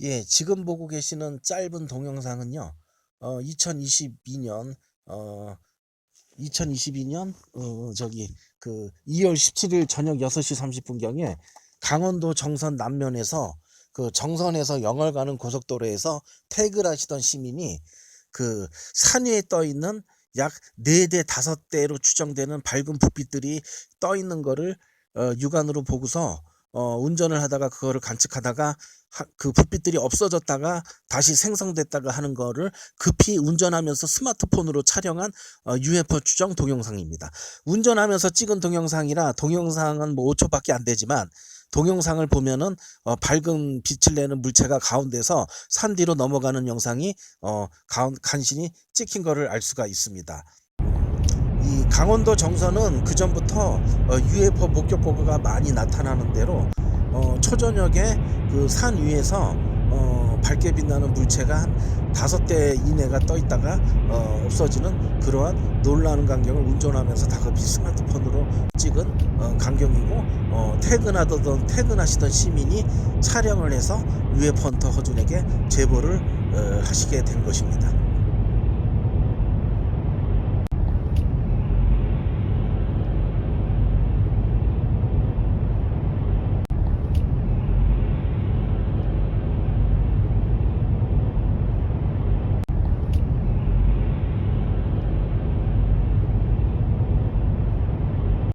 예, 지금 보고 계시는 짧은 동영상은요, 어, 2022년, 어, 2022년, 어, 저기, 그, 2월 17일 저녁 6시 30분경에 강원도 정선 남면에서 그 정선에서 영월 가는 고속도로에서 퇴근을 하시던 시민이 그 산 위에 떠 있는 약 4대, 5대로 추정되는 밝은 불빛들이 떠 있는 거를 어, 육안으로 보고서 어, 운전을 하다가 그거를 관측하다가 하- 그 불빛들이 없어졌다가 다시 생성됐다가 하는 거를 급히 운전하면서 스마트폰으로 촬영한 어, UFO 추정 동영상입니다. 운전하면서 찍은 동영상이라 동영상은 뭐 5초밖에 안 되지만 동영상을 보면은 어, 밝은 빛을 내는 물체가 가운데서 산 뒤로 넘어가는 영상이 어, 가운, 간신히 찍힌 거를 알 수가 있습니다. 이 강원도 정선은 그 전부터 UFO 목격 보고가 많이 나타나는 대로 어, 초저녁에 그 산 위에서 어, 밝게 빛나는 물체가 한 다섯 대 이내가 떠 있다가 어, 없어지는 그러한 놀라는 광경을 운전하면서 다급히 스마트폰으로 찍은 어, 광경이고 어, 퇴근하던 퇴근하시던 시민이 촬영을 해서 UFO 헌터 허준에게 제보를 어, 하시게 된 것입니다.